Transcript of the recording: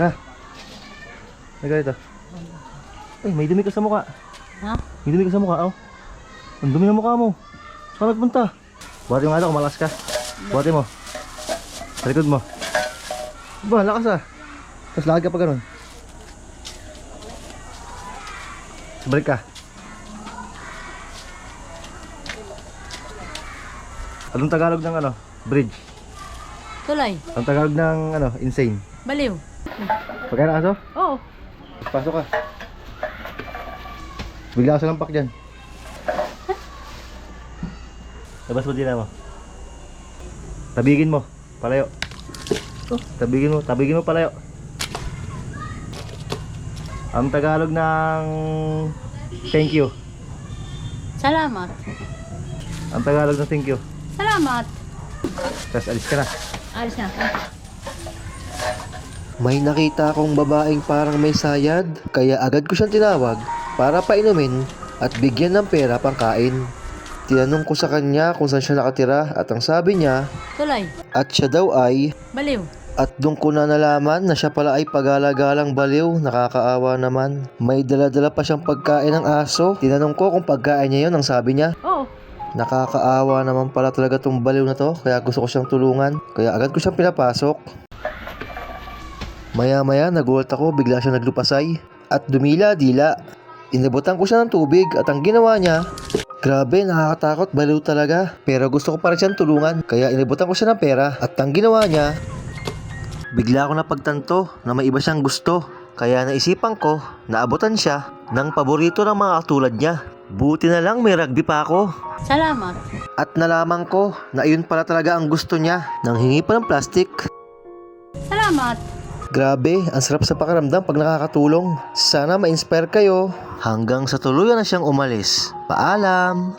Ha? May ganito. Ay, may dumi ka sa mukha. Ha? May dumi ka sa mukha, oh. Ang dumi ng mukha mo. Saan nagpunta? Buhati mo nga daw, kung malakas ka. Buhati mo. Sa likod mo. Ba, lakas ah. Tapos lakad ka pa ganun. Balik ka. Anong Tagalog ng ano? Bridge. Tulay. Ang Tagalog ng ano? Insane. Baliw. Pagkaya na kaso? Oo. Pasok ka. Bigla ka sa lampak dyan. Labas mo din mo. Tabigin mo. Palayo. Tabigin mo. Tabigin mo palayo. Ang Tagalog ng thank you. Salamat. Ang Tagalog ng thank you. Salamat. Tapos alis ka na. Alis na. May nakita akong babaeng parang may sayad, kaya agad ko siyang tinawag para painumin at bigyan ng pera pang kain. Tinanong ko sa kanya kung saan siya nakatira at ang sabi niya Tulay. at siya daw ay Baliw. at doon ko na nalaman na siya pala ay pagalagalang baliw, nakakaawa naman. May daladala pa siyang pagkain ng aso. Tinanong ko kung pagkain niya yun, ang sabi niya. Oo. Nakakaawa naman pala talaga tong baliw na to, kaya gusto ko siyang tulungan. Kaya agad ko siyang pinapasok. Maya-maya nagulat ako, bigla siya naglupasay. At dumila-dila. Inabutan ko siya ng tubig at ang ginawa niya, grabe nakakatakot, baliw talaga. Pero gusto ko pa rin siyang tulungan, kaya inabutan ko siya ng pera. At ang ginawa niya, bigla ako napagtanto na may iba siyang gusto. Kaya naisipan ko na abutan siya ng paborito ng mga katulad niya. Buti na lang may rugby pa ako. Salamat. At nalaman ko na ayun pala talaga ang gusto niya. Nang hingi pa ng plastic. Salamat. Grabe, ang sarap sa pakiramdam pag nakakatulong. Sana ma-inspire kayo. Hanggang sa tuluyan na siyang umalis. Paalam!